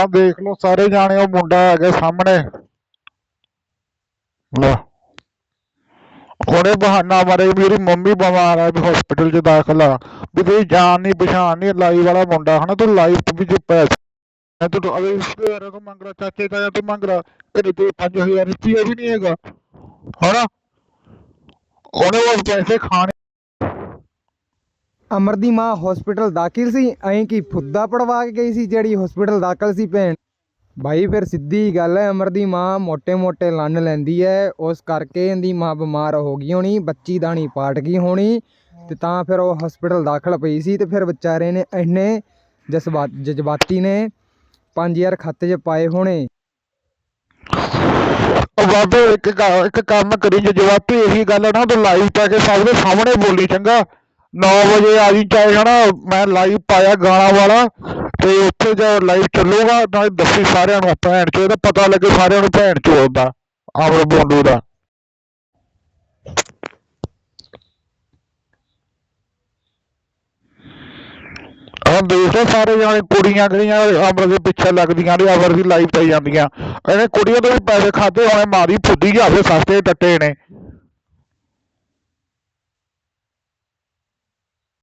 ਆਹ ਦੇਖ ਲਓ, ਸਾਰੇ ਜਾਣੇ ਉਹ ਮੁੰਡਾ ਆ ਗਿਆ ਸਾਹਮਣੇ। ਲੈ। ਹੁਣੇ ਬਹਾਨਾ ਮਾਰੇ ਮੇਰੀ ਮੰਮੀ ਬਿਮਾਰ ਆ, ਵੀ ਹਸਪੀਟਲ 'ਚ ਦਾਖਲ ਆ। ਵੀ ਤੇਰੀ ਜਾਨ ਨਹੀਂ ਪਛਾਣ ਨਹੀਂ ਲਾਈਵ ਵਾਲਾ ਮੁੰਡਾ ਹਨਾ, ਤੂੰ ਲਾਈਵ ਵੀ ਜੇ ਪੈਸੇ ਤੂੰ ਅਵੇ ਰਿਸ਼ਤੇਦਾਰਾਂ ਤੋਂ ਮੰਗ ਲਾ ਚਾਚੇ ਤਾਇਆ ਤੋਂ ਮੰਗ ਲਾ ਘਰੇ ਤੇ 5000 ਰੁਪਇਆ ਵੀ ਨਹੀਂ ਹੈਗਾ। ਹਨਾ? ਉਹਨੇ ਉਹ ਪੈਸੇ ਖਾਣੇ ਅਮਰ ਦੀ ਮਾਂ ਹਸਪੀਟਲ ਦਾਖਲ ਸੀ, ਐਂ ਕਿ ਫੁੱਦਾ ਪੜਵਾ ਕੇ ਗਈ ਸੀ ਜਿਹੜੀ ਹਸਪੀਟਲ ਦਾਖਲ ਸੀ ਭੈਣ। ਭਾਈ ਫਿਰ ਸਿੱਧੀ ਗੱਲ ਹੈ ਅਮਰ ਦੀ ਮਾਂ ਮੋٹے-ਮੋٹے ਲੰਨ ਲੈਂਦੀ ਹੈ ਉਸ ਕਰਕੇ ਇਹਦੀ ਮਾਂ ਬਿਮਾਰ ਹੋ ਗਈ ਹੋਣੀ, ਬੱਚੀ ਦਾਣੀ ਪਾਟ ਗਈ ਹੋਣੀ, ਤੇ ਤਾਂ ਫਿਰ ਉਹ ਹਸਪੀਟਲ ਦਾਖਲ ਪਈ ਸੀ, ਤੇ ਫਿਰ ਵਿਚਾਰੇ ਨੇ ਇਹਨੇ ਜਜ਼ਬਾਤ ਜਜ਼ਬਾਤੀ ਨੇ, ਪੰਜ ਯਾਰ ਖਾਤੇ 'ਚ ਪਾਏ ਹੋਣੇ। ਬਾਬੇ, ਇੱਕ ਇੱਕ ਕੰਮ ਕਰੀ ਜਜ਼ਬਾਤੀ ਇਹੀ ਗੱਲ ਨਾ, ਤੂੰ ਪਾ ਕੇ ਦੇ ਸਾਹਮਣੇ ਬੋਲੀ, ਚੰਗਾ। 9 ਵਜੇ ਆ ਜੀ ਚਾਹੇ ਹਨਾ, ਮੈਂ ਲਾਈਵ ਪਾਇਆ ਗਾਣਾ ਵਾਲਾ ਤੇ ਉੱਥੇ ਜੋ ਲਾਈਵ ਚੱਲੂਗਾ ਤਾਂ ਦੱਸੀ ਸਾਰਿਆਂ ਨੂੰ ਭੈਣ ਚੋ ਇਹਦਾ ਪਤਾ ਲੱਗੇ ਸਾਰਿਆਂ ਨੂੰ ਭੈਣ ਚੋ ਦਾ ਅਮਰ ਬੋਂਡੂ ਦਾ। ਹਾਂ ਦੇਖ ਸਾਰੇ ਜਾਣੇ ਕੁੜੀਆਂ ਜਿਹੜੀਆਂ, ਅਮਰ ਦੇ ਪਿੱਛੇ ਲੱਗਦੀਆਂ ਨੇ, ਅਮਰ ਦੀ ਲਾਈਵ ਪਾਈ ਜਾਂਦੀਆਂ। ਇਹਨੇ ਕੁੜੀਆਂ ਤੋਂ ਵੀ ਪੈਸੇ ਖਾਦੇ ਹੋਣੇ ਮਾਰੀ ਫੁੱਦੀ ਜਾਵੇ ਸਸਤੇ ਟੱਟੇ ਨੇ।